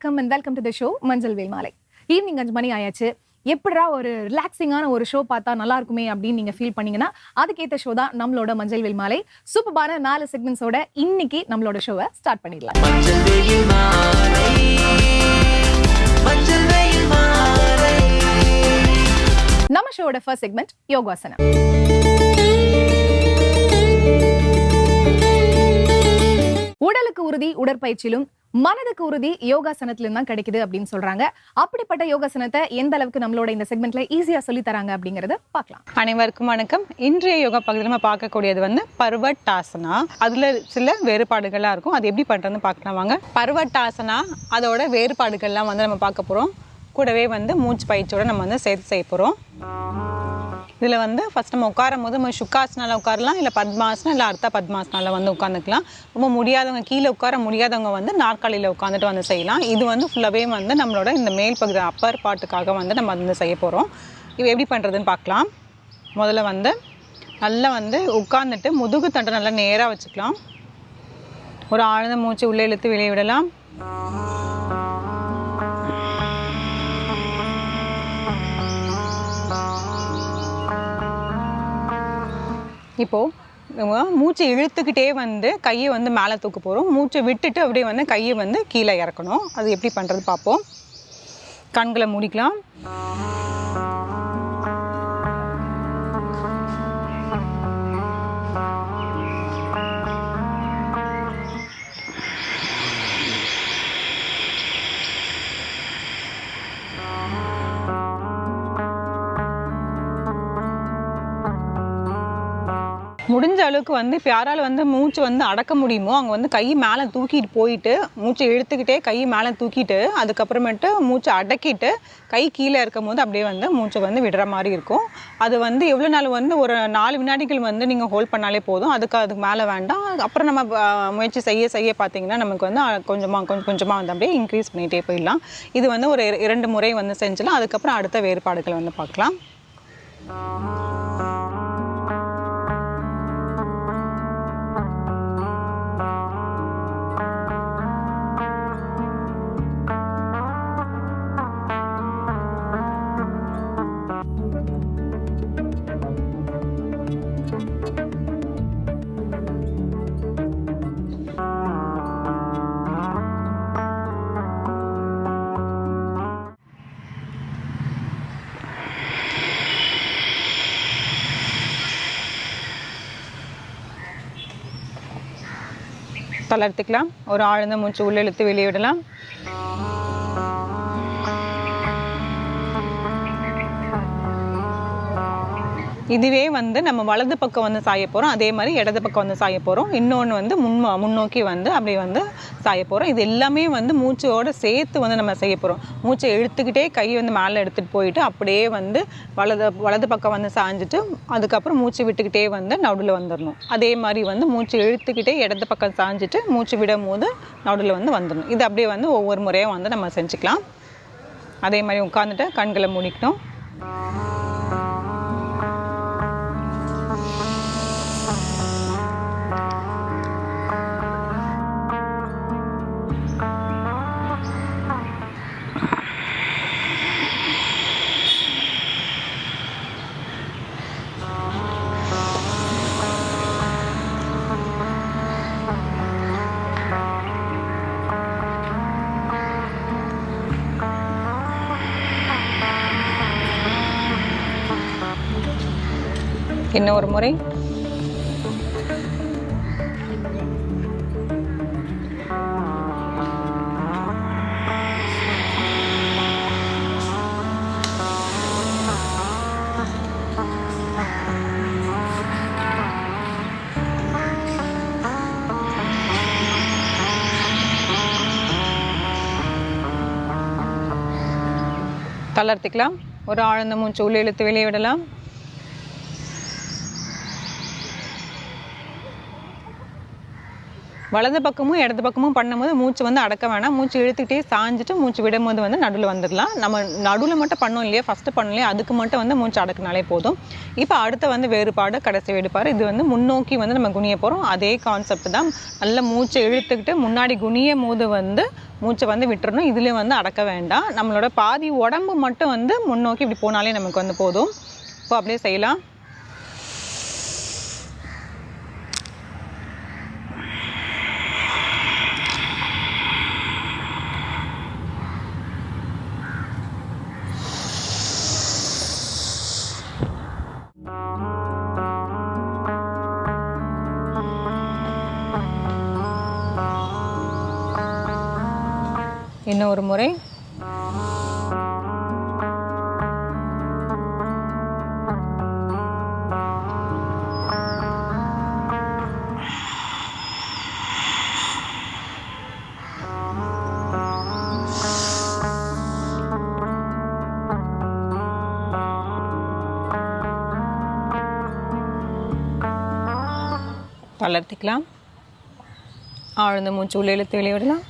வணக்கம் and welcome to the show மஞ்சள் வேல் மாலை. ஈவினிங் அஞ்சு மணி ஆயாச்சு. எப்படிடா ஒரு ரிலாக்ஸிங்கான ஒரு ஷோ பார்த்தா நல்லா இருக்குமே அப்படின்னு நீங்க ஃபீல் பண்ணீங்கன்னா அதுக்கேற்ற ஷோ தான் நம்மளோட மஞ்சள் வேல் மாலை. சூப்பரான நாலு செக்மெண்ட்ஸோட இன்னைக்கு நம்மளோட ஷோவை ஸ்டார்ட் பண்ணிடலாம். நம்ம ஷோவோட ஃபர்ஸ்ட் செக்மெண்ட் யோகாசனம். உடலுக்கு உறுதி உடற்பயிற்சியிலும் மனதுக்கு உறுதி யோகாசனத்திலும் தான் கிடைக்குது அப்படின்னு சொல்றாங்க. அப்படிப்பட்ட யோகாசனத்தை எந்த அளவுக்கு நம்மளோட இந்த செக்மெண்ட்ல ஈஸியா சொல்லி தராங்க அப்படிங்கறத பார்க்கலாம். அனைவருக்கும் வணக்கம். இன்றைய யோகா பகுதியில் நம்ம பார்க்கக்கூடியது வந்து பர்வட்டாசனா? அதில் சில வேறுபாடுகள்லாம் இருக்கும். அது எப்படி பண்ணுறதுன்னு பார்க்கலாம் வாங்க. பர்வட்டாசனா? அதோட வேறுபாடுகள்லாம் வந்து நம்ம பார்க்க போகிறோம் கூடவே வந்து மூச்சு பயிற்சியோட நம்ம வந்து சேர்த்து செய்ய போகிறோம் இதில் வந்து ஃபஸ்ட் நம்ம உட்காரும் போது நம்ம சுக்காசனால் உட்காரலாம் இல்லை பத்மாசனம் இல்லை அர்த்த பத்மாசனால் வந்து உட்காந்துக்கலாம். ரொம்ப முடியாதவங்க கீழே உட்கார முடியாதவங்க வந்து நாற்காலியில் உட்காந்துட்டு வந்து செய்யலாம். இது வந்து ஃபுல்லாகவே வந்து நம்மளோட இந்த மேல் பகுதி அப்பர் பாட்டுக்காக வந்து நம்ம வந்து செய்ய போகிறோம் இது எப்படி பண்ணுறதுன்னு பார்க்கலாம். முதல்ல வந்து நல்லா வந்து உட்காந்துட்டு முதுகு தண்டை நல்லா நேராக வச்சுக்கலாம். ஒரு ஆழ்ந்த மூச்சு உள்ளே இழுத்து வெளியே விடலாம். இப்போது நம்ம மூச்சை இழுத்துக்கிட்டே வந்து கையை வந்து மேலே தூக்க போகிறோம் மூச்சை விட்டுட்டு அப்படியே வந்து கையை வந்து கீழே இறக்கணும். அது எப்படி பண்ணுறது பார்ப்போம். கண்களை மூடிக்கலாம். அளவுக்கு வந்து இப்போ யாரால் வந்து மூச்சு வந்து அடக்க முடியுமோ அவங்க வந்து கை மேலே தூக்கிட்டு போயிட்டு மூச்சை இழுத்துக்கிட்டே கை மேலே தூக்கிட்டு அதுக்கப்புறமேட்டு மூச்சை அடக்கிட்டு கை கீழே இருக்கும் போது அப்படியே வந்து மூச்சை வந்து விடுற மாதிரி இருக்கும். அது வந்து எவ்வளோ நாள் வந்து ஒரு நாலு வினாடிகள் வந்து நீங்கள் ஹோல்ட் பண்ணாலே போதும். அதுக்கு அதுக்கு மேலே வேண்டாம். அப்புறம் நம்ம முயற்சி செய்ய செய்ய பார்த்தீங்கன்னா நமக்கு வந்து கொஞ்சமாக கொஞ்சம் கொஞ்சமாக வந்து அப்படியே இன்க்ரீஸ் பண்ணிகிட்டே போயிடலாம். இது வந்து ஒரு இரண்டு முறை வந்து செஞ்சலாம் அதுக்கப்புறம் அடுத்த வேறுபாடுகளை வந்து பார்க்கலாம் தளர்த்திக்கலாம். ஒரு ஆழ்ந்த மூச்சு உள்ளே வெளியிடலாம். இதுவே வந்து நம்ம வலது பக்கம் வந்து சாய போகிறோம் அதே மாதிரி இடது பக்கம் வந்து சாய போகிறோம் இன்னொன்று வந்து முன் முன்னோக்கி வந்து அப்படி வந்து சாய போகிறோம் இது எல்லாமே வந்து மூச்சோட சேர்த்து வந்து நம்ம செய்ய போகிறோம் மூச்சை இழுத்துக்கிட்டே கை வந்து மேலே எடுத்துகிட்டு போயிட்டு அப்படியே வந்து வலது வலது பக்கம் வந்து சாஞ்சிட்டு அதுக்கப்புறம் மூச்சு விட்டுக்கிட்டே வந்து நடுவில் வந்துடணும் அதே மாதிரி வந்து மூச்சு இழுத்துக்கிட்டே இடது பக்கம் சாஞ்சிட்டு மூச்சு விடும் போது நடுவில் வந்து வந்துடணும் இது அப்படியே வந்து ஒவ்வொரு முறையாக வந்து நம்ம செஞ்சுக்கலாம். அதே மாதிரி உட்காந்துட்டு கண்களை மூடிக்கணும். இன்னும் ஒரு முறை? தளர்த்திக்கலாம். ஒரு ஆழ்ந்த மூச்சு உள்ளே இழுத்து வெளியே விடலாம். வலது பக்கமும் இடது பக்கமும் பண்ணும்போது மூச்சு வந்து அடக்க வேணாம். மூச்சு இழுத்துக்கிட்டே சாஞ்சிட்டு மூச்சு விடும்போது வந்து நடுவில் வந்துடலாம். நம்ம நடுவில் மட்டும் பண்ணோம் இல்லையா? ஃபஸ்ட்டு பண்ணோம் இல்லையா அதுக்கு மட்டும் வந்து மூச்சு அடக்குனாலே போதும். இப்போ அடுத்த வந்து வேறுபாடு கடைசி வேறுபாடு. இது வந்து முன்னோக்கி வந்து நம்ம குனிய போகிறோம் அதே கான்செப்ட் தான். நல்ல மூச்சை இழுத்துக்கிட்டு முன்னாடி குனியும் போது வந்து மூச்சை வந்து விட்டுறணும். இதுலேயும் வந்து அடக்க வேண்டாம். நம்மளோட பாதி உடம்பு மட்டும் வந்து முன்னோக்கி இப்படி போனாலே நமக்கு வந்து போதும். இப்போ அப்படியே செய்யலாம். இன்னும் ஒரு முறை. தளர்த்திக்கலாம் ஆழ்ந்த மூச்சு உள்ள இழுத்து வெளியிடலாம்.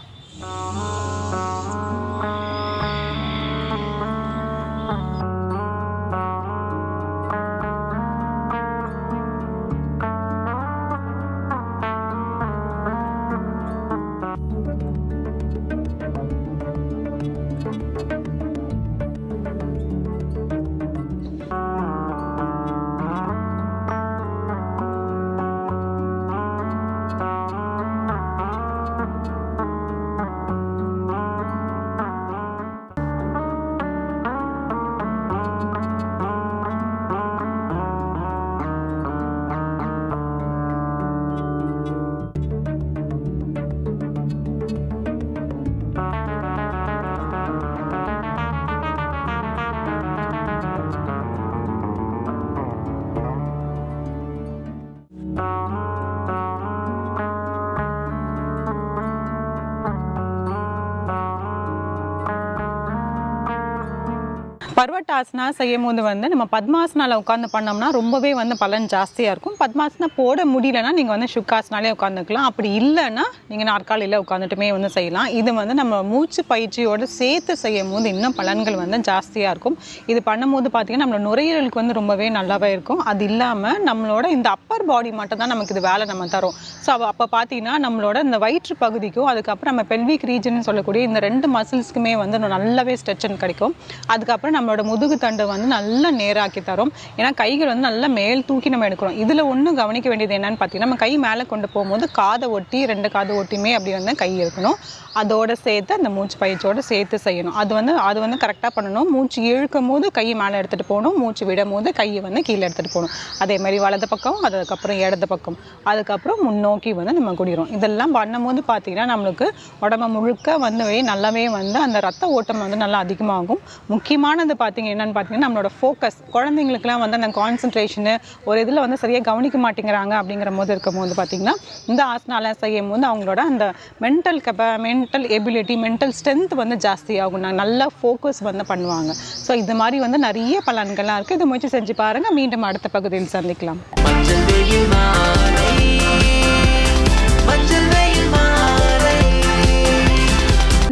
விடலாம் செய்யும் போது வந்து நம்ம பத்மாசனால உட்காந்து பண்ணோம்னா ரொம்பவே வந்து பலன் ஜாஸ்தியாக இருக்கும். பத்மாசனா போட முடியலன்னா நீங்கள் வந்து சுக்காசனாலே உட்காந்துக்கலாம் அப்படி இல்லைன்னா நீங்கள் நாற்காலியில் உட்காந்துட்டுமே வந்து செய்யலாம். இது வந்து நம்ம மூச்சு பயிற்சியோடு சேர்த்து செய்யும் போது இன்னும் பலன்கள் வந்து ஜாஸ்தியாக இருக்கும். இது பண்ணும்போது பார்த்தீங்கன்னா நம்மளோட நுரையீரலுக்கு வந்து ரொம்பவே நல்லாவே இருக்கும். அது இல்லாமல் நம்மளோட இந்த அப்பர் பாடி மட்டும் தான் நமக்கு இது வேலை நம்ம தரும். ஸோ அப்போ பார்த்தீங்கன்னா நம்மளோட இந்த வயிற்று பகுதிக்கும் அதுக்கப்புறம் நம்ம பெல்விக் ரீஜன் சொல்லக்கூடிய இந்த ரெண்டு மசில்ஸ்க்குமே வந்து நல்லாவே ஸ்ட்ரெச்சன் கிடைக்கும். அதுக்கப்புறம் நம்மளோட முதுகு தண்டு வந்து நல்லா நேராக்கி தரும். ஏன்னா கைகள் வந்து நல்லா மேல் தூக்கி நம்ம எடுக்கிறோம். இதில் ஒன்றும் கவனிக்க வேண்டியது என்னன்னு பார்த்தீங்கன்னா நம்ம கை மேலே கொண்டு போகும்போது காதை ஒட்டி ரெண்டு காது ஒட்டியுமே அப்படி வந்து கை இருக்கணும். அதோட சேர்த்து அந்த மூச்சு பயிற்சியோட சேர்த்து செய்யணும். அது வந்து அது வந்து கரெக்டாக பண்ணணும். மூச்சு இழுக்கும் போது கையை மேலே எடுத்துகிட்டு போகணும். மூச்சு விடும் போது கையை வந்து கீழே எடுத்துகிட்டு போகணும். அதே மாதிரி வலது பக்கம் அதுக்கப்புறம் இடது பக்கம். அதுக்கப்புறம் முன்னோக்கி வந்து நம்ம குடிக்கிறோம். இதெல்லாம் பண்ணும்போது பார்த்தீங்கன்னா நம்மளுக்கு உடம்பு முழுக்க வந்து நல்லாவே வந்து அந்த ரத்த ஓட்டம் வந்து நல்லா அதிகமாகும். முக்கியமானது பார்த்தீங்க என்னன்னு பார்த்தீங்கன்னா நம்மளோட ஃபோக்கஸ் குழந்தைங்களுக்குலாம் வந்து அந்த கான்சன்ட்ரேஷனு ஒரு இதில் வந்து சரியாக கவனிக்க மாட்டேங்கிறாங்க அப்படிங்கிற போது இருக்கும் போது பார்த்தீங்கன்னா இந்த ஆசனால செய்யும் போது அவங்களோட அந்த மென்டல் கெப்ப மென்டல் எபிலிட்டி மென்டல் ஸ்ட்ரென்த் வந்து ஜாஸ்தியாகும் நல்லா ஃபோக்கஸ் வந்து பண்ணுவாங்க. ஸோ இது மாதிரி வந்து நிறைய பலன்கள்லாம் இருக்குது இதை முயற்சி செஞ்சு பாருங்கள் மீண்டும் அடுத்த பகுதியில் சந்திக்கலாம்.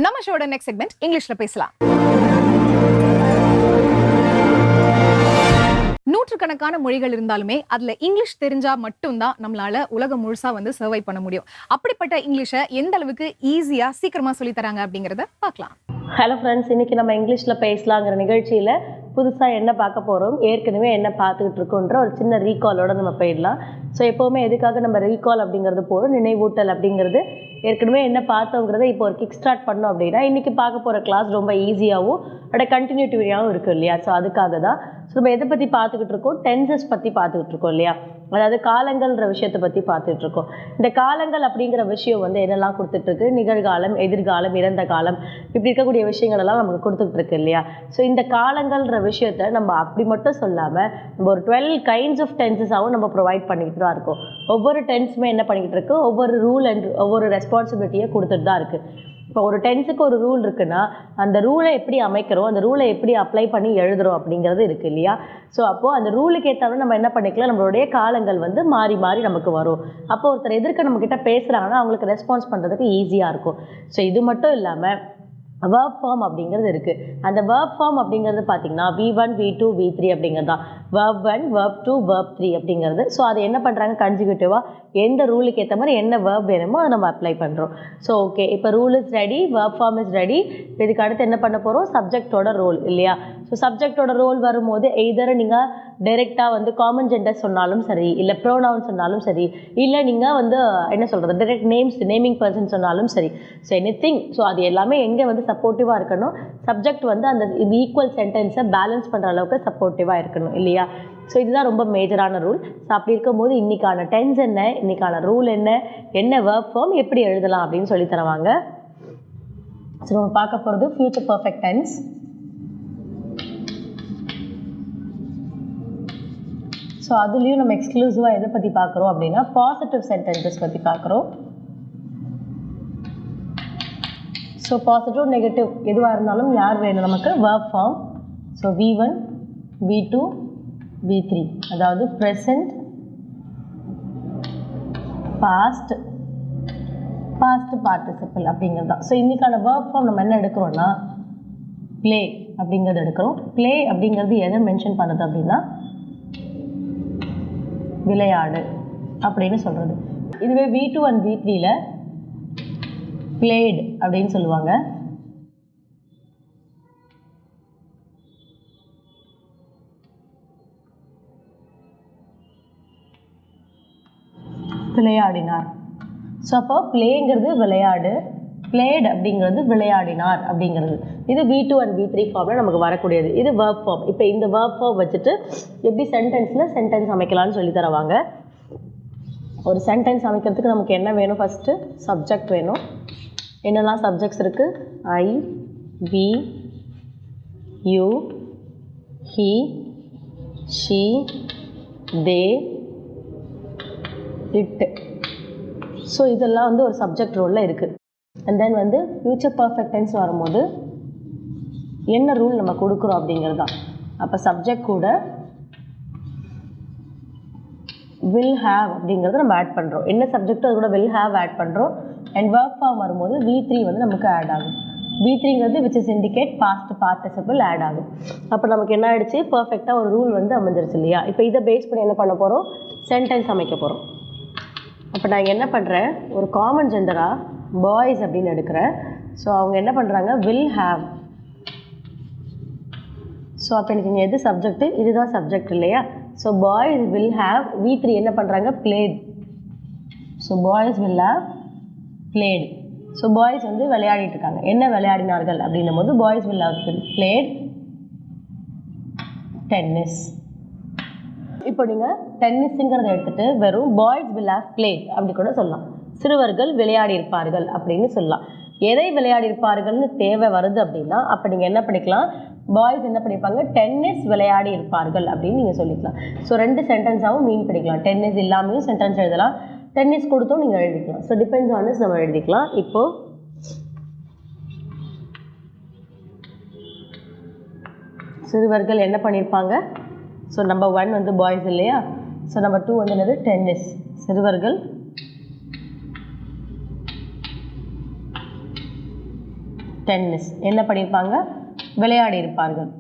நம்ம ஷோட நெக்ஸ்ட் செக்மெண்ட் இங்கிலீஷ்ல பேசலாம். நூற்றுக்கணக்கான மொழிகள் இருந்தாலுமே அதுல இங்கிலீஷ் தெரிஞ்சா மட்டும்தான் நம்மளால உலகம் முழுசா வந்து சர்வை பண்ண முடியும். அப்படிப்பட்ட இங்கிலீஷை எந்த அளவுக்கு ஈஸியா சீக்கிரமா சொல்லி தராங்க அப்படிங்கறத பார்க்கலாம். ஹலோ ஃப்ரெண்ட்ஸ் இன்னைக்கு நம்ம இங்கிலீஷில் பேசலாங்கிற நிகழ்ச்சியில் புதுசாக என்ன பார்க்க போகிறோம் ஏற்கனவே என்ன பார்த்துக்கிட்டு இருக்கோன்ற ஒரு சின்ன ரீகாலோட நம்ம போயிடலாம். ஸோ எப்போவுமே எதுக்காக நம்ம ரீகால் அப்படிங்கிறது போகிறோம் நினைவூட்டல் அப்படிங்கிறது. ஏற்கனவே என்ன பார்த்தோங்கிறத இப்போ ஒரு கிக் ஸ்டார்ட் பண்ணோம் அப்படின்னா இன்றைக்கி பார்க்க போகிற கிளாஸ் ரொம்ப ஈஸியாகவும் அதோட கண்டினியூட்டிவியாகவும் இருக்கும் இல்லையா? ஸோ அதுக்காக தான் ஸோ நம்ம எதை பற்றி பார்த்துக்கிட்டு இருக்கோம்? டென்சஸ் பற்றி பார்த்துக்கிட்டு இருக்கோம் இல்லையா? அதாவது காலங்கள்ன்ற விஷயத்தை பற்றி பார்த்துட்ருக்கோம். இந்த காலங்கள் அப்படிங்கிற விஷயம் வந்து என்னெல்லாம் கொடுத்துட்ருக்கு? நிகழ்காலம் எதிர்காலம் இறந்த காலம் இப்படி இருக்கக்கூடிய விஷயங்கள் எல்லாம் நமக்கு கொடுத்துட்ருக்கு இல்லையா? ஸோ இந்த காலங்கள்ன்ற விஷயத்த நம்ம அப்படி மட்டும் சொல்லாமல் நம்ம ஒரு டுவெல் கைண்ட்ஸ் ஆஃப் டென்சஸாகவும் நம்ம ப்ரொவைட் பண்ணிக்கிட்டு தான் இருக்கோம். ஒவ்வொரு டென்ஸுமே என்ன பண்ணிக்கிட்டு இருக்கு? ஒவ்வொரு ரூல் அண்ட் ஒவ்வொரு ரெஸ்பான்சிபிலிட்டியை கொடுத்துட்டு தான் இருக்குது இப்போ ஒரு டென்ஸுக்கு ஒரு ரூல் இருக்குன்னா அந்த ரூலை எப்படி அமைக்கிறோம் அந்த ரூலை எப்படி அப்ளை பண்ணி எழுதுறோம் அப்படிங்கிறது இருக்குது இல்லையா? ஸோ அப்போது அந்த ரூலுக்கு ஏற்றாலும் நம்ம என்ன பண்ணிக்கலாம்? நம்மளுடைய காலங்கள் வந்து மாறி மாறி நமக்கு வரும். அப்போ ஒருத்தர் எதிர்க்க நம்மக்கிட்ட பேசுகிறாங்கன்னா அவங்களுக்கு ரெஸ்பான்ஸ் பண்ணுறதுக்கு ஈஸியாக இருக்கும். ஸோ இது மட்டும் இல்லாமல் வேர்ப் ஃபார்ம் அப்படிங்கிறது இருக்குது அந்த வேர்ப் ஃபார்ம் அப்படிங்கிறது பார்த்தீங்கன்னா V one V two V three அப்படிங்கிறது தான். Verb one verb two verb three அப்படிங்கிறது. ஸோ அதை என்ன பண்ணுறாங்க கன்சிக்யூட்டிவாக எந்த ரூலுக்கு ஏற்ற மாதிரி என்ன வேர்ப் வேணுமோ அதை நம்ம அப்ளை பண்ணுறோம் ஸோ ஓகே இப்போ rule is ready web form is ready இதுக்கு அடுத்து என்ன பண்ண போகிறோம் சப்ஜெக்டோட ரோல் இல்லையா? ஸோ சப்ஜெக்டோட ரோல் வரும்போது எய்தர் நீங்கள் டைரெக்டாக வந்து காமன் ஜெண்டர் சொன்னாலும் சரி இல்லை ப்ரோனவுன் சொன்னாலும் சரி இல்லை நீங்கள் வந்து என்ன சொல்கிறது டைரெக்ட் நேம்ஸ் நேமிங் பர்சன் சொன்னாலும் சரி. ஸோ எனி திங் ஸோ அது எல்லாமே எங்கே வந்து சப்போர்ட்டிவாக இருக்கணும்? சப்ஜெக்ட் வந்து அந்த ஈக்குவல் சென்டென்ஸை பேலன்ஸ் பண்ணுற அளவுக்கு சப்போர்ட்டிவாக இருக்கணும் இல்லையா? ஸோ இதுதான் ரொம்ப மேஜரான ரூல் ஸோ அப்படி இருக்கும்போது இன்றைக்கான டென்ஸ் என்ன? இன்றைக்கான ரூல் என்ன? என்ன ஒர்க் ஃபார்ம் எப்படி எழுதலாம் அப்படின்னு சொல்லி தருவாங்க. ஸோ நம்ம பார்க்க போகிறது ஃபியூச்சர் பர்ஃபெக்ட் டென்ஸ் ஸோ அதுலேயும் நம்ம எக்ஸ்க்ளூசிவாக எதை பற்றி பார்க்குறோம் அப்படின்னா பாசிட்டிவ் சென்டென்சஸ் பற்றி பார்க்குறோம். ஸோ பாசிட்டிவ் நெகட்டிவ் எதுவாக இருந்தாலும் யார் வேணும் நமக்கு? Verb form so V one V two V three அதாவது ப்ரெசண்ட் பாஸ்ட் பாஸ்ட் பார்ட்டிசிபிள் அப்படிங்கிறது தான். ஸோ இன்றைக்கான வேர்க் ஃபார்ம் நம்ம என்ன எடுக்கிறோன்னா ப்ளே அப்படிங்கிறது எடுக்கிறோம். ப்ளே அப்படிங்கிறது எதை மென்ஷன் பண்ணுது அப்படின்னா விளையாடு அப்படின்னு சொல்கிறது இதுவே வி டூ அண்ட் வி த்ரீல பிளேடு அப்படின்னு சொல்லுவாங்க. விளையாடினார். ஸோ அப்போ பிளேங்கிறது விளையாடு பிளேட் அப்படிங்கிறது விளையாடினார் அப்படிங்கிறது. இது V two and V three ஃபார்மில் நமக்கு வரக்கூடியது. இது வேர்ப் ஃபார்ம் இப்போ இந்த வேர்ப் ஃபார்ம் வச்சுட்டு எப்படி சென்டென்ஸில் சென்டென்ஸ் அமைக்கலாம்னு சொல்லி தருவாங்க. ஒரு சென்டென்ஸ் அமைக்கிறதுக்கு நமக்கு என்ன வேணும்? ஃபஸ்ட்டு சப்ஜெக்ட் வேணும். என்னெல்லாம் சப்ஜெக்ட்ஸ் இருக்குது I we you he she they it so இதெல்லாம் வந்து ஒரு சப்ஜெக்ட் ரோலில் இருக்குது அண்ட் தென் வந்து ஃப்யூச்சர் பர்ஃபெக்ட் டென்ஸ் வரும்போது என்ன ரூல் நம்ம கொடுக்குறோம் அப்படிங்கிறது தான். அப்போ சப்ஜெக்ட் கூட வில் ஹேவ் அப்படிங்கிறத நம்ம ஆட் பண்ணுறோம் என்ன சப்ஜெக்டோ அது கூட வில் ஹேவ் ஆட் பண்ணுறோம் அண்ட் ஒர்க் ஃபார்ம் வரும்போது வி த்ரீ வந்து நமக்கு ஆட் ஆகும். V த்ரீங்கிறது which is indicate past participle add ஆகும். அப்போ நமக்கு என்ன ஆயிடுச்சு? பர்ஃபெக்டாக ஒரு ரூல் வந்து அமைஞ்சிருச்சு இல்லையா? இப்போ இதை பேஸ் பண்ணி என்ன பண்ண போகிறோம் சென்டென்ஸ் அமைக்க போகிறோம் அப்போ நான் என்ன பண்ணுறேன் ஒரு காமன் ஜெண்டராக பாய்ஸ் அப்படின்னு எடுக்கிறேன் ஸோ அவங்க என்ன பண்ணுறாங்க வில் ஹேவ் ஸோ அப்போ எனக்கு இங்கே எது சப்ஜெக்ட்டு இதுதான் சப்ஜெக்ட் இல்லையா? So boys will have V three என்ன பண்ணுறாங்க played so boys will have played so boys வந்து விளையாடிட்டு இருக்காங்க. என்ன விளையாடினார்கள் அப்படின்னும் போது boys will have played tennis இப்போ நீங்கள் டென்னிஸுங்கிறத எடுத்துகிட்டு வெறும் பாய்ஸ் வில் ஹாவ் பிளேட் அப்படி கூட சொல்லலாம். சிறுவர்கள் விளையாடி இருப்பார்கள் அப்படின்னு சொல்லலாம். எதை விளையாடி இருப்பார்கள்னு தேவை வருது அப்படின்னா அப்போ நீங்கள் என்ன பண்ணிக்கலாம்? பாய்ஸ் என்ன பண்ணியிருப்பாங்க டென்னிஸ் விளையாடி இருப்பார்கள் அப்படின்னு நீங்கள் சொல்லிக்கலாம். ஸோ ரெண்டு சென்டென்ஸாகவும் மீன் பண்ணிக்கலாம். டென்னிஸ் இல்லாமையும் சென்டென்ஸ் எழுதலாம். டென்னிஸ் கொடுத்தும் நீங்கள் எழுதிக்கலாம். ஸோ டிபெண்ட்ஸ் ஆன் நம்ம எழுதிக்கலாம். இப்போது சிறுவர்கள் என்ன பண்ணியிருப்பாங்க? ஸோ நம்பர் ஒன் வந்து பாய்ஸ் இல்லையா? ஸோ நம்பர் டூ வந்து என்னது? டென்னிஸ் சிறுவர்கள் டென்னிஸ் என்ன பண்ணியிருப்பாங்க விளையாடி இருப்பார்கள்.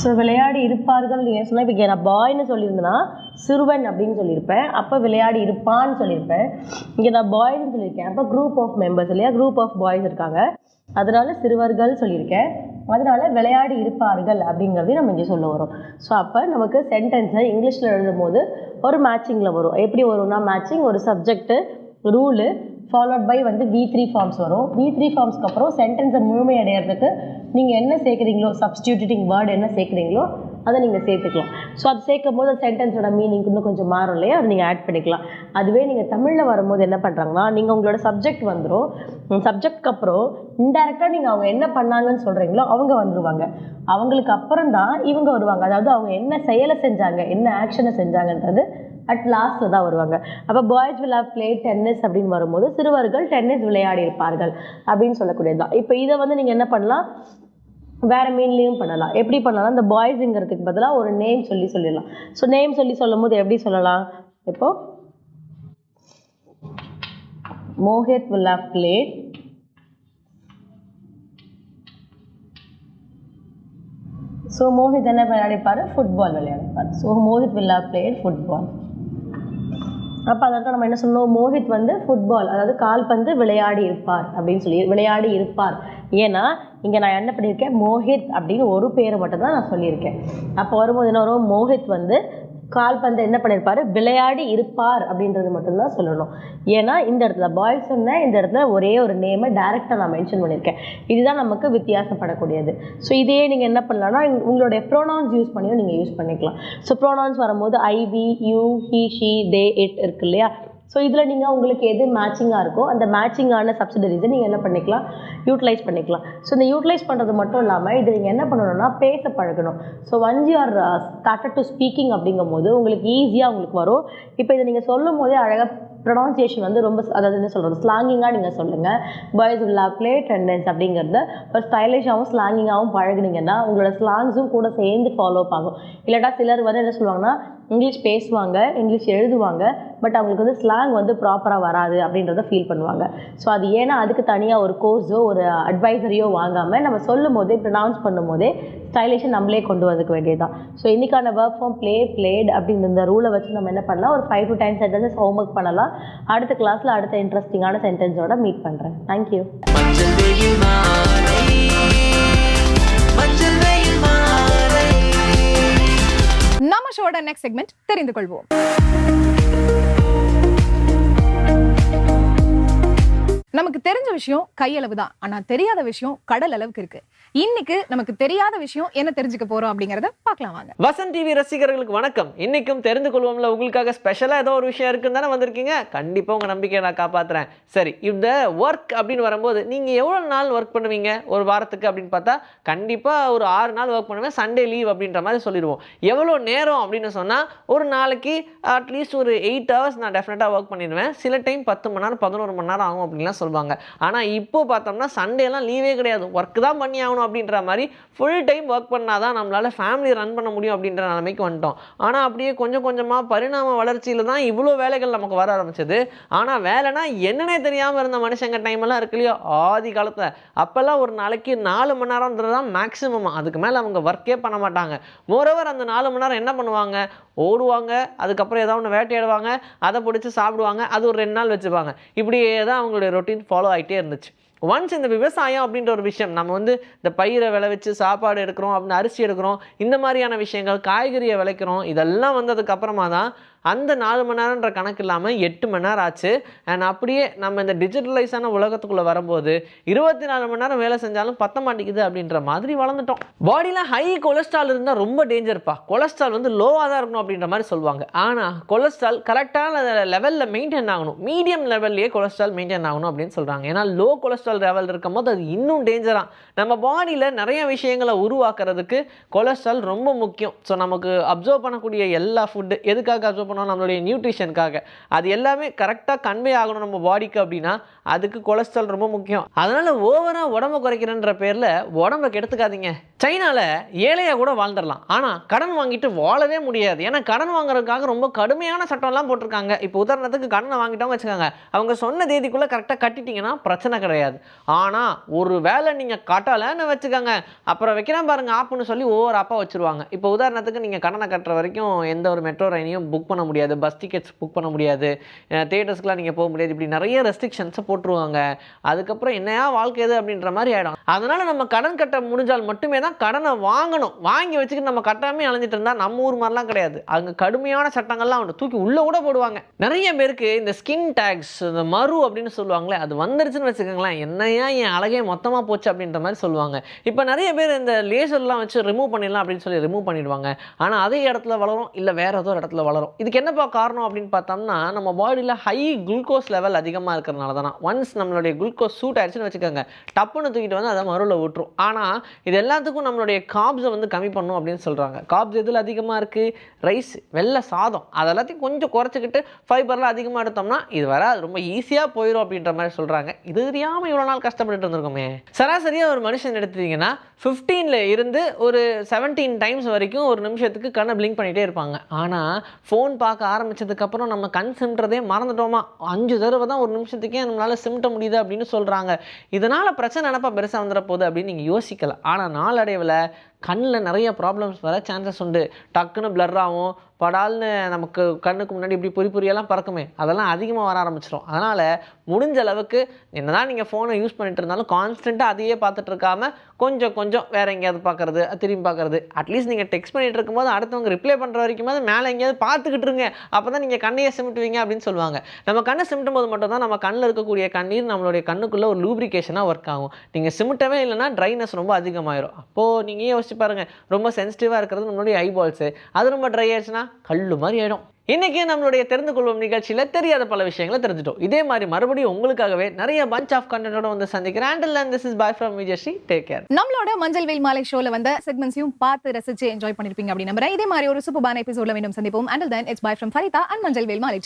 ஸோ விளையாடி இருப்பார்கள் நீங்கள் சொன்னால் இப்போ நான் பாய்னு சொல்லியிருந்தேன்னா சிறுவன் அப்படின்னு சொல்லியிருப்பேன். அப்போ விளையாடி இருப்பான்னு சொல்லியிருப்பேன். இங்கே நான் பாய்ஸ்னு சொல்லியிருக்கேன். அப்போ குரூப் ஆஃப் மெம்பர்ஸ் இல்லையா? குரூப் ஆஃப் பாய்ஸ் இருக்காங்க. அதனால சிறுவர்கள் சொல்லியிருக்கேன். அதனால விளையாடி இருப்பார்கள் அப்படிங்கிறதையும் நம்ம இங்கே சொல்ல வரோம். ஸோ அப்போ நமக்கு சென்டென்ஸை இங்கிலீஷில் எழுதும் போது ஒரு மேட்சிங்கில் வரும். எப்படி வரும்னா மேட்சிங் ஒரு சப்ஜெக்ட்டு ரூலு ஃபாலோட் பை வந்து வி த்ரீ ஃபார்ம்ஸ் வரும். வி த்ரீ ஃபார்ம்ஸ்க்கு அப்புறம் சென்டென்ஸை முழுமையடைகிறதுக்கு நீங்கள் என்ன சேர்க்குறீங்களோ சப்ஸ்டியூட்டிங் வேர்டு என்ன சேர்க்குறீங்களோ அதை நீங்கள் சேர்த்துக்கலாம். ஸோ அது சேர்க்கும் போது சென்டென்ஸோட மீனிங் இன்னும் கொஞ்சம் மாறும் இல்லையா? அதை நீங்கள் ஆட் பண்ணிக்கலாம். அதுவே நீங்கள் தமிழில் வரும்போது என்ன பண்ணுறாங்கன்னா நீங்கள் உங்களோட சப்ஜெக்ட் வந்துடும் சப்ஜெக்ட்க்கு அப்புறம் இன்டெரக்டாக நீங்கள் அவங்க என்ன பண்ணாங்கன்னு சொல்கிறீங்களோ அவங்க வந்துருவாங்க. அவங்களுக்கு அப்புறம் தான் இவங்க வருவாங்க. அதாவது அவங்க என்ன செயலை செஞ்சாங்க என்ன ஆக்ஷனை செஞ்சாங்கன்றது அட் லாஸ்ட்டில் தான் வருவாங்க. அப்போ boys will have play tennis அப்படின்னு வரும்போது சிறுவர்கள் டென்னிஸ் விளையாடி இருப்பார்கள் அப்படின்னு சொல்லக்கூடியது தான் இப்போ இதை வந்து நீங்கள் என்ன பண்ணலாம்? வேறு மீன்லேயும் பண்ணலாம். எப்படி பண்ணலாம்? இந்த பாய்ஸுங்கிறதுக்கு பதிலாக ஒரு நேம் சொல்லி சொல்லிடலாம். ஸோ நேம் சொல்லி சொல்லும் போது எப்படி சொல்லலாம்? இப்போ மோஹித் வில்லா have ஸோ மோஹித் என்ன விளையாடிப்பார்? ஃபுட்பால் விளையாடிப்பார். ஸோ மோஹித் வில்லா have ஃபுட்பால் அப்போ அதற்கு நம்ம என்ன சொல்லணும்? மோஹித் வந்து ஃபுட்பால் அதாவது கால்பந்து விளையாடி இருப்பார் அப்படின்னு சொல்லி விளையாடி இருப்பார். ஏன்னா இங்கே நான் என்ன பண்ணியிருக்கேன்? மோஹித் அப்படின்னு ஒரு பேரை மட்டும் தான் நான் சொல்லியிருக்கேன். அப்போ வரும்போது என்ன வரும்? மோஹித் வந்து கால்பந்து என்ன பண்ணியிருப்பாரு விளையாடி இருப்பார் அப்படின்றது மட்டும்தான் சொல்லணும். ஏன்னா இந்த இடத்துல பாய்ஸ் சொன்ன இந்த இடத்துல ஒரே ஒரு நேமை டேரெக்டாக நான் மென்ஷன் பண்ணியிருக்கேன் இதுதான் நமக்கு வித்தியாசப்படக்கூடியது. ஸோ இதே நீங்கள் என்ன பண்ணலாம்னா உங்களுடைய ப்ரோனவுன்ஸ் யூஸ் பண்ணியும் நீங்கள் யூஸ் பண்ணிக்கலாம். ஸோ ப்ரோனவுன்ஸ் வரும்போது I we you he she they it இருக்கு இல்லையா? ஸோ இதில் நீங்கள் உங்களுக்கு எது மேட்சிங்காக இருக்கோ அந்த மேட்சிங்கான சப்சிடரிஸை நீங்கள் என்ன பண்ணிக்கலாம்? யூட்டிலைஸ் பண்ணிக்கலாம். ஸோ இந்த யூட்டிலைஸ் பண்ணுறது மட்டும் இல்லாமல் இது நீங்கள் என்ன பண்ணணும்னா பேச பழகணும். So once you are started to speaking அப்படிங்கும் போது உங்களுக்கு ஈஸியாக உங்களுக்கு வரும். இப்போ இதை நீங்கள் சொல்லும் போதே அழகாக ப்ரொனவுன்சியேஷன் வந்து ரொம்ப அதாவது என்ன சொல்கிறது ஸ்லாங்கிங்காக நீங்கள் சொல்லுங்கள் பாய்ஸ் உள்ள பிளே டெண்டன்ஸ் அப்படிங்கிறத ஒரு ஸ்டைலிஷாகவும் ஸ்லாங்கிங்காகவும் பழகுனீங்கன்னா உங்களோட ஸ்லாங்ஸும் கூட சேர்ந்து ஃபாலோ அப் ஆகும். இல்லாட்டா சிலர் வந்து என்ன சொல்லுவாங்கன்னா இங்கிலீஷ் பேசுவாங்க இங்கிலீஷ் எழுதுவாங்க பட் அவங்களுக்கு வந்து ஸ்லாங் வந்து ப்ராப்பராக வராது அப்படின்றத ஃபீல் பண்ணுவாங்க. ஸோ அது ஏன்னா அதுக்கு தனியாக ஒரு கோர்ஸோ ஒரு அட்வைசரியோ வாங்காமல் நம்ம சொல்லும் போதே ப்ரொனவுன்ஸ் பண்ணும் போதே ஸ்டைலிஷை நம்மளே கொண்டு வந்துக்க வேண்டியதுதான். ஸோ இன்றைக்கான ஒர்க் ஃபார்ம் ப்ளே பிளேட் அப்படின்ற இந்த ரூலை வச்சு நம்ம என்ன பண்ணலாம்? ஒரு five to ten sentences homework பண்ணலாம். அடுத்த கிளாஸில் அடுத்த இன்ட்ரெஸ்டிங்கான சென்டென்ஸோட மீட் பண்ணுறேன் தேங்க்யூ மஞ்சள் வெயில் மாலை. மஞ்சள் வெயில் மாலை. நம்ம ஷோட நெக்ஸ்ட் செக்மெண்ட் தெரிந்து கொள்வோம். நமக்கு தெரிஞ்ச விஷயம் கையளவு தான் ஆனா தெரியாத விஷயம் கடல் அளவுக்கு இருக்கு. இன்னைக்கு நமக்கு தெரியாத விஷயம் என்ன தெரிஞ்சுக்க போறோம் அப்படிங்கறத பார்க்கலாம் வாங்க. வசன் டிவி ரசிகர்களுக்கு வணக்கம். இன்னைக்கும் தெரிந்து கொள்வோம்ல உங்களுக்காக ஸ்பெஷலாக ஏதோ ஒரு விஷயம் இருக்குன்னு தானே வந்திருக்கீங்க? கண்டிப்பாக உங்கள் நம்பிக்கையை நான் காப்பாத்துறேன். சரி இந்த ஒர்க் அப்படின்னு வரும்போது நீங்கள் எவ்வளோ நாள் ஒர்க் பண்ணுவீங்க? ஒரு வாரத்துக்கு அப்படின்னு பார்த்தா கண்டிப்பாக ஒரு ஆறு நாள் ஒர்க் பண்ணுவேன் சண்டே லீவ் அப்படின்ற மாதிரி சொல்லிடுவோம். எவ்வளோ நேரம் அப்படின்னு சொன்னால் ஒரு நாளைக்கு அட்லீஸ்ட் ஒரு எயிட் ஹவர்ஸ் நான் டெஃபினட்டாக ஒர்க் பண்ணிடுவேன். சில டைம் பத்து மணி நேரம் பதினோரு மணி நேரம் ஆகும் அப்படின்லாம் சொல்லுவாங்க. ஆனால் இப்போ பார்த்தோம்னா சண்டேலாம் லீவே கிடையாது. ஒர்க் தான் பண்ணி ஆகணும் அப்படின்ற மாதிரி ஃபுல் டைம் ஒர்க் பண்ணால் தான் நம்மளால் ஃபேமிலி ரன் பண்ண முடியும் அப்படின்ற நிலைமைக்கு வந்துட்டோம். ஆனால் அப்படியே கொஞ்சம் கொஞ்சமாக பரிணாம வளர்ச்சியில் தான் இவ்வளோ வேலைகள் நமக்கு வர ஆரம்பிச்சது. ஆனால் வேலைனா என்னன்னே தெரியாமல் இருந்த மனுஷங்க டைம் எல்லாம் இருக்கு இல்லையோ? ஆதி காலத்தில். அப்போல்லாம் ஒரு நாளைக்கு நாலு மணி நேரம்ன்றது தான் மேக்ஸிமம் அதுக்கு மேலே அவங்க ஒர்க்கே பண்ண மாட்டாங்க. மோரோவர் அந்த நாலு மணி நேரம் என்ன பண்ணுவாங்க? ஓடுவாங்க. அதுக்கப்புறம் ஏதாவது ஒன்று வேட்டையாடுவாங்க. அதை பிடிச்சி சாப்பிடுவாங்க. அது ஒரு ரெண்டு நாள் வச்சுப்பாங்க. இப்படியே தான் அவங்களுடைய ரொட்டீன் ஃபாலோ ஆகிட்டே இருந்துச்சு. ஒன்ஸ் இந்த விவசாயம் அப்படின்ற ஒரு விஷயம் நம்ம வந்து இந்த பயிரை விளைவிச்சு சாப்பாடு எடுக்கிறோம் அப்படின்னு அரிசி எடுக்கிறோம் இந்த மாதிரியான விஷயங்கள் காய்கறியை விளைக்கிறோம் இதெல்லாம் வந்ததுக்கப்புறமா தான் அந்த நாலு மணி நேரம்ன்ற கணக்கு இல்லாமல் எட்டு மணி நேரம் ஆச்சு. அண்ட் அப்படியே நம்ம இந்த டிஜிட்டலைஸான உலகத்துக்குள்ளே வரும்போது இருபத்தி நாலு மணி நேரம் வேலை செஞ்சாலும் பத்த மாட்டேங்குது அப்படின்ற மாதிரி வளர்ந்துட்டோம். பாடியில் ஹை கொலஸ்ட்ரால் இருந்தால் ரொம்ப டேஞ்சர்ப்பா கொலஸ்ட்ரால் வந்து லோவாக தான் இருக்கணும் அப்படின்ற மாதிரி சொல்லுவாங்க. ஆனால் கொலஸ்ட்ரால் கரெக்டான லெவலில் மெயின்டைன் ஆகணும். மீடியம் லெவல்லையே கொலஸ்ட்ரால் மெயின்டைன் ஆகணும் அப்படின்னு சொல்கிறாங்க ஏன்னா லோ கொலஸ்ட்ரால் லெவல் இருக்கும் போது அது இன்னும் டேஞ்சராக நம்ம பாடியில் நிறைய விஷயங்களை உருவாக்குறதுக்கு கொலஸ்ட்ரால் ரொம்ப முக்கியம். ஸோ நமக்கு அப்சர்வ் பண்ணக்கூடிய எல்லா ஃபுட்டு எதுக்காக அப்சர்வ் பண்ணோம் நம்மளுடைய நியூட்ரிஷனுக்காக. அது எல்லாமே கரெக்டாக கன்வே ஆகணும் நம்ம பாடிக்கு அப்படின்னா அதுக்கு கொலஸ்ட்ரால் ரொம்ப முக்கியம். அதனால் ஓவராக உடம்பை குறைக்கிறேன்ற பேரில் உடம்பை கெடுத்துக்காதீங்க. சைனாவில் ஏழையாக கூட வாழ்ந்துடலாம். ஆனால் கடன் வாங்கிட்டு வாழவே முடியாது. ஏன்னா கடன் வாங்குறதுக்காக ரொம்ப கடுமையான சட்டம்லாம் போட்டிருக்காங்க. இப்போ உதாரணத்துக்கு கடனை வாங்கிட்டவங்க வச்சுக்கோங்க. அவங்க சொன்ன தேதிக்குள்ளே கரெக்டாக கட்டிட்டீங்கன்னா பிரச்சனை கிடையாது. ஆனால் ஒரு வேலை நீங்கள் கட்டலைன்னு வச்சுக்கோங்க. அப்புறம் வைக்கிறேன் பாருங்க ஆப்புன்னு சொல்லி ஒவ்வொரு அப்பா வச்சுருவாங்க. இப்போ உதாரணத்துக்கு நீங்கள் கடனை கட்டுற வரைக்கும் எந்த ஒரு மெட்ரோ ரயிலையும் புக் பண்ண பண்ண முடியாது பஸ் டிக்கெட்ஸ் புக் பண்ண முடியாது தேட்டர்ஸ்க்குலாம் நீங்கள் போக முடியாது. இப்படி நிறைய ரெஸ்ட்ரிக்ஷன்ஸை போட்டுருவாங்க. அதுக்கப்புறம் என்னையா வாழ்க்கை எது அப்படின்ற மாதிரி ஆகிடும் அதனால் நம்ம கடன் கட்ட முடிஞ்சால் மட்டுமே தான் கடனை வாங்கணும். வாங்கி வச்சுக்கிட்டு நம்ம கட்டாமே அலைஞ்சிட்டு இருந்தால் நம்ம ஊர் மாதிரிலாம் கிடையாது. அங்கே கடுமையான சட்டங்கள்லாம் உண்டு. தூக்கி உள்ளே கூட போடுவாங்க. நிறைய பேருக்கு இந்த ஸ்கின் டேக்ஸ் இந்த மறு அப்படின்னு சொல்லுவாங்களே அது வந்துருச்சுன்னு வச்சுக்கோங்களேன். என்னையா என் அழகே மொத்தமாக போச்சு அப்படின்ற மாதிரி சொல்லுவாங்க. இப்போ நிறைய பேர் இந்த லேசர்லாம் வச்சு ரிமூவ் பண்ணிடலாம் அப்படின்னு சொல்லி ரிமூவ் பண்ணிடுவாங்க. ஆனால் அதே இடத்துல வளரும் இல்லை வேற ஏதோ ஒரு இடத்துல வளரும். இதுக்கு என்னப்பா காரணம் அப்படின்னு பார்த்தோம்னா நம்ம பாடியில் ஹை குளுக்கோஸ் லெவல் அதிகமாக இருக்கிறனால தானே. ஒன்ஸ் நம்மளுடைய குளுக்கோஸ் சூட் ஆயிடுச்சுன்னு வச்சுக்கோங்க டப்புன்னு தூக்கிட்டு வந்து அதை மறுவில் விட்டுரும் ஆனால் இது எல்லாத்துக்கும் நம்மளுடைய காப்ஸை வந்து கம்மி பண்ணும் அப்படின்னு சொல்கிறாங்க காப்ஸ் எதில் அதிகமாக இருக்குது ரைஸ் வெள்ளை சாதம். அதெல்லாத்தையும் கொஞ்சம் குறைச்சிக்கிட்டு ஃபைபர்லாம் அதிகமாக எடுத்தோம்னா இது வர அது ரொம்ப ஈஸியாக போயிடும் அப்படின்ற மாதிரி சொல்கிறாங்க இது தெரியாமல் இவ்வளோ நாள் கஷ்டப்பட்டு இருந்திருக்கோமே. சராசரியாக ஒரு மனுஷன் எடுத்தீங்கன்னா 15ல இருந்து ஒரு 17 டைம்ஸ் வரைக்கும் ஒரு நிமிஷத்துக்கு கண்ணை பிளிங்க் பண்ணிகிட்டே இருப்பாங்க. ஆனால் ஃபோன் பார்க்க ஆரம்பிச்சதுக்கப்புறம் நம்ம கண் சிமிட்டுறதே மறந்துட்டோமா? அஞ்சு தடவை தான் ஒரு நிமிஷத்துக்கே நம்மளால் சிமிட்ட முடியுது அப்படின்னு சொல்கிறாங்க இதனால் பிரச்சனை நினப்பா பெருசாக வந்துட போகுது அப்படின்னு நீங்கள் யோசிக்கலாம் ஆனால் நாளடைவில் கண்ணில் நிறைய ப்ராப்ளம்ஸ் வர சான்சஸ் உண்டு. டக்குன்னு blur ஆகும். படால்னு நமக்கு கண்ணுக்கு முன்னாடி இப்படி பொறி பொறியெல்லாம் பறக்குமே அதெல்லாம் அதிகமாக வர ஆரம்பிச்சிடும் அதனால் முடிஞ்ச அளவுக்கு என்னதான் நீங்கள் ஃபோனை யூஸ் பண்ணிட்டு இருந்தாலும் கான்ஸ்டண்ட்டாக அதையே பார்த்துட்டு இருக்காம கொஞ்சம் கொஞ்சம் வேறு எங்கேயாவது பார்க்கறது திரும்பி பார்க்கறது. அட்லீஸ்ட் நீங்கள் டெக்ஸ்ட் பண்ணிட்டு இருக்கும்போது அடுத்தவங்க ரிப்ளை பண்ணுற வரைக்கும் மேலே எங்கேயாவது பார்த்துக்கிட்டு இருங்க. அப்போ தான் நீங்கள் கண்ணையே சிமிட்டுவீங்க அப்படின்னு சொல்லுவாங்க. நம்ம கண்ணை சிமிட்டும் போது மட்டும் தான் நம்ம கண்ணில் இருக்கக்கூடிய கண்ணீர் நம்மளுடைய கண்ணுக்குள்ளே ஒரு லூப்ரிகேஷனாக ஒர்க் ஆகும். நீங்கள் சிமிட்டவே இல்லைன்னா ட்ரைனஸ் ரொம்ப அதிகமாயிரும். அப்போது நீங்கள் யோசிச்சு பாருங்கள் ரொம்ப சென்சிட்டிவாக இருக்கிறது நம்மளுடைய ஐபால்ஸு அது ரொம்ப ட்ரை ஆயிடுச்சுன்னா கல்லு மாதிரி ஆயிடும். இன்றைக்கி நம்மளுடைய தெரிந்து கொள்வோம் நிகழ்ச்சியில் தெரியாத பல விஷயங்களை தெரிஞ்சுட்டோம். இதே மாதிரி மறுபடியும் உங்களுக்காகவே நிறைய பஞ்ச் ஆஃப் கண்டென்ட்டோட வந்து சந்திக்கிறேன். And this is bye from Vijayashree take care நம்மளோட மஞ்சள் வெயில் மாலை ஷோல வந்த செக்மெண்ட்ஸையும் பார்த்து ரசிச்சு என்ஜாய் பண்ணிருப்பீங்க அப்படின்னு நம்புறேன். இதே மாதிரி ஒரு சூப்பரான எபிசோட மீண்டும் சந்திப்போம். And then it's bye from Farida and மஞ்சள் வெயில் மாலை